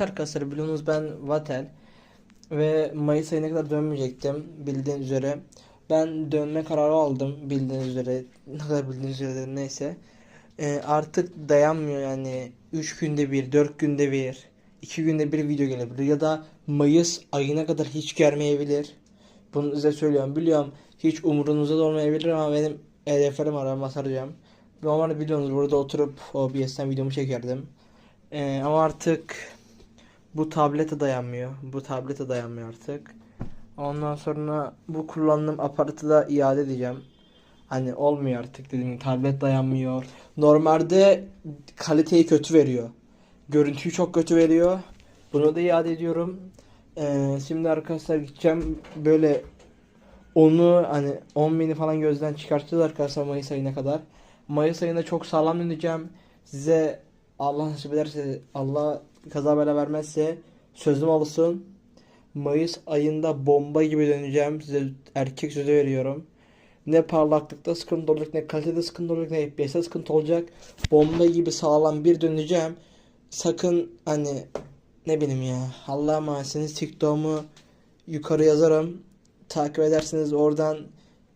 Arkadaşlar biliyorsunuz ben Vatel ve Mayıs ayına kadar dönmeyecektim bildiğiniz üzere. Ben dönme kararı aldım bildiğiniz üzere. Ne kadar bildiğiniz üzere neyse. Ee, artık dayanmıyor yani 3 günde bir, 4 günde bir, 2 günde bir video gelebilir ya da Mayıs ayına kadar hiç gelmeyebilir. Bunu size söylüyorum. Biliyorum hiç umurunuzda da olmayabilir ama benim hedeflerim var. Ben basaracağım. Normalde biliyorsunuz burada oturup OBS'ten videomu çekerdim. Ee, ama artık bu tablete dayanmıyor. Bu tablete dayanmıyor artık. Ondan sonra bu kullandığım aparatı da iade edeceğim. Hani olmuyor artık dediğim tablet dayanmıyor. Normalde kaliteyi kötü veriyor. Görüntüyü çok kötü veriyor. Bunu da iade ediyorum. Ee, şimdi arkadaşlar gideceğim böyle onu hani 10 bini falan gözden çıkartacağız arkadaşlar Mayıs ayına kadar. Mayıs ayında çok sağlam döneceğim. Size Allah nasip ederse Allah kaza bela vermezse sözüm olsun. Mayıs ayında bomba gibi döneceğim. Size erkek sözü veriyorum. Ne parlaklıkta sıkıntı olacak, ne kalitede sıkıntı olacak, ne FPS'te sıkıntı olacak. Bomba gibi sağlam bir döneceğim. Sakın hani ne bileyim ya. Allah'a emanetsiniz. TikTok'umu yukarı yazarım. Takip edersiniz oradan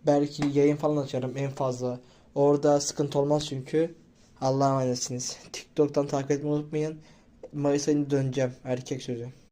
belki yayın falan açarım en fazla. Orada sıkıntı olmaz çünkü. Allah'a emanetsiniz. TikTok'tan takip etmeyi unutmayın. Mayıs ayında döneceğim. Erkek sözü.